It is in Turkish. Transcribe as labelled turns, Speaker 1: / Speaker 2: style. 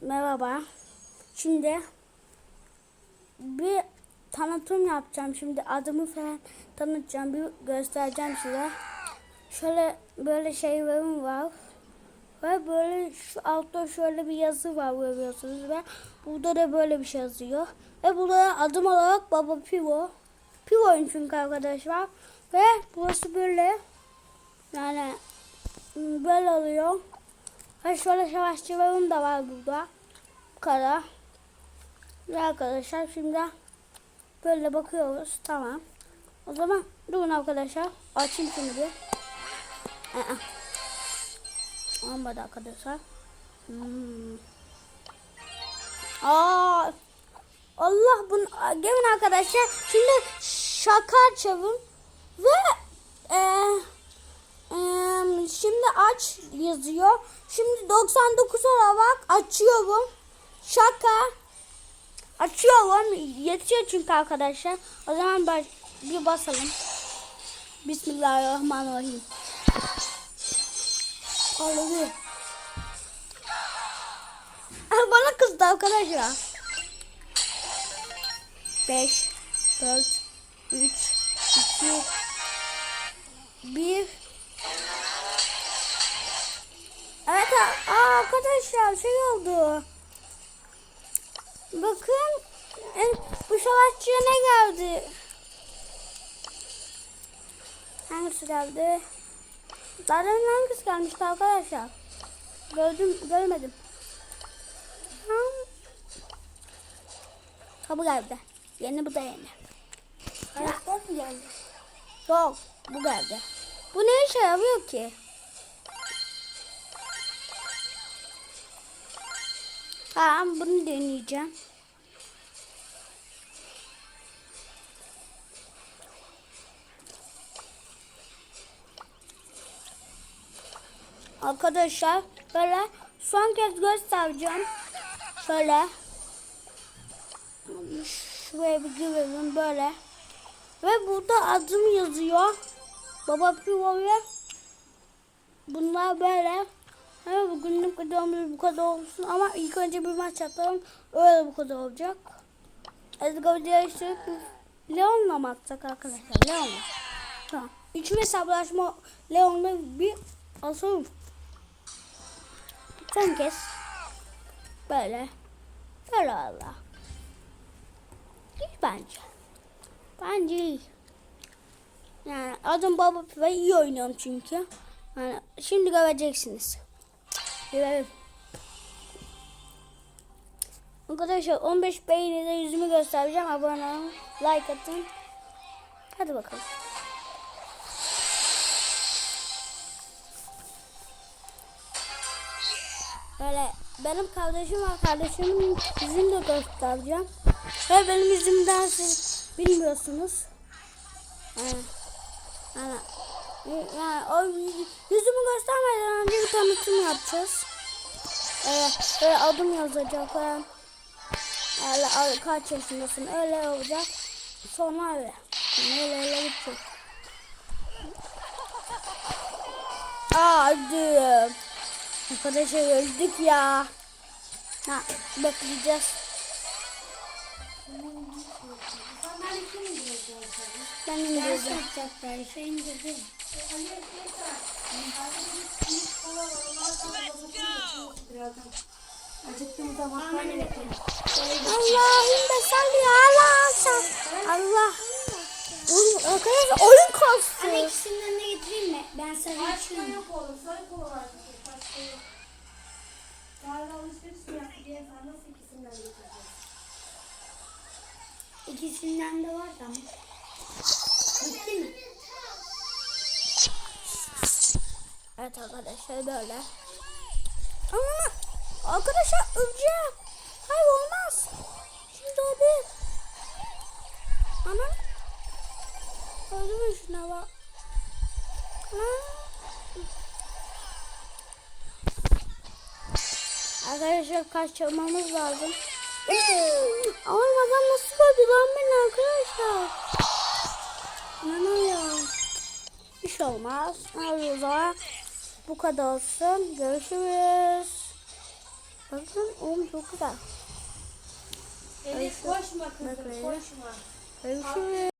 Speaker 1: merhaba. Şimdi bir tanıtım yapacağım. Şimdi adımı falan tanıtacağım. Bir göstereceğim size. Şöyle böyle şeylerim var. Ve böyle şu altta şöyle bir yazı var görüyorsunuz ve burada da böyle bir şey yazıyor. Ve burada da adım olarak Baba Pivo. Pivo'yum çünkü arkadaşlar. Ve burası böyle. Yani böyle oluyor. Ve şöyle savaşçılarım da var burada. Bu kadar. Ve arkadaşlar şimdi böyle bakıyoruz. Tamam. O zaman durun arkadaşlar. Açayım şunu bir. Aa. Olmadı arkadaşlar. Hmm. Aa, Allah bunu gelin arkadaşlar. Şimdi şaka açalım ve e, e, şimdi aç yazıyor. Şimdi 99 olarak açıyorum. Şaka açıyorum. Yetiyor çünkü arkadaşlar. O zaman baş, bir basalım. Bismillahirrahmanirrahim. Ağlıyor. Ah, Bana kızdı arkadaşlar. 5 4 3 2 1 arkadaşlar şey oldu. Bakın e, bu savaşçıya ne geldi? Hangisi geldi? Zaten hangisi gelmişti arkadaşlar? Gördüm, görmedim. Ha. Ha bu geldi. Yeni bu da yeni. Karakter mi geldi? Yok, bu geldi. Bu ne işe yarıyor ki? Ha, bunu deneyeceğim. Arkadaşlar böyle son kez göstereceğim. Şöyle. Şuraya bir girelim böyle. Ve burada adım yazıyor. Baba Pivo ve bunlar böyle. Evet, bugünlük videomuz bu kadar olsun ama ilk önce bir maç atalım. Öyle bu kadar olacak. Edgar videoyu Leon'la mı atsak arkadaşlar? Leon'la. Tamam. Üçüncü hesaplaşma Leon'la bir asalım. Son kez. Böyle. Böyle valla. İyi bence. Bence iyi. Yani adım Baba ve iyi oynuyorum çünkü. Yani şimdi göreceksiniz. Görelim. Arkadaşlar 15 beğenide yüzümü göstereceğim. Abone olun. Like atın. Hadi bakalım. Böyle benim kardeşim var. Kardeşimin yüzünü de göstereceğim. Ve benim yüzümden siz bilmiyorsunuz. Yani, yani, yani o yüzümü göstermeden önce bir tanıtım yapacağız. Evet, böyle adım yazacak falan. Öyle kaç yaşındasın öyle olacak. Sonra öyle. Öyle öyle gidecek. Aa öldüm. Arkadaşlar öldük ya. Ha, bekleyeceğiz. Ben indireceğim.
Speaker 2: yapacaklar. Şey indirdim. Acıktığım zaman.
Speaker 1: Allah'ım da salli ala sen. Allah. Oyun, arkadaşlar oyun
Speaker 2: Anne
Speaker 1: kastı.
Speaker 2: ikisinden de getireyim mi? Ben sana içiyorum.
Speaker 3: yok oğlum. Sarı kola var. Başka yok. Tarla alışveriş mi yaptı diye sen nasıl ikisinden getireceksin?
Speaker 2: İkisinden de var da ama. Bitti mi?
Speaker 1: Evet arkadaşlar böyle. Ama arkadaşlar öleceğim. Hayır olmaz. Şimdi değil. Ana. Öldü şuna bak. Arkadaşlar kaçırmamız lazım. Adam nasıl gördü lan beni arkadaşlar. İnanamıyorum. Bir şey olmaz. O zaman bu kadar olsun. Görüşürüz. Bakın oğlum çok güzel.
Speaker 3: Elif koşma kızım koşma.
Speaker 1: Görüşürüz.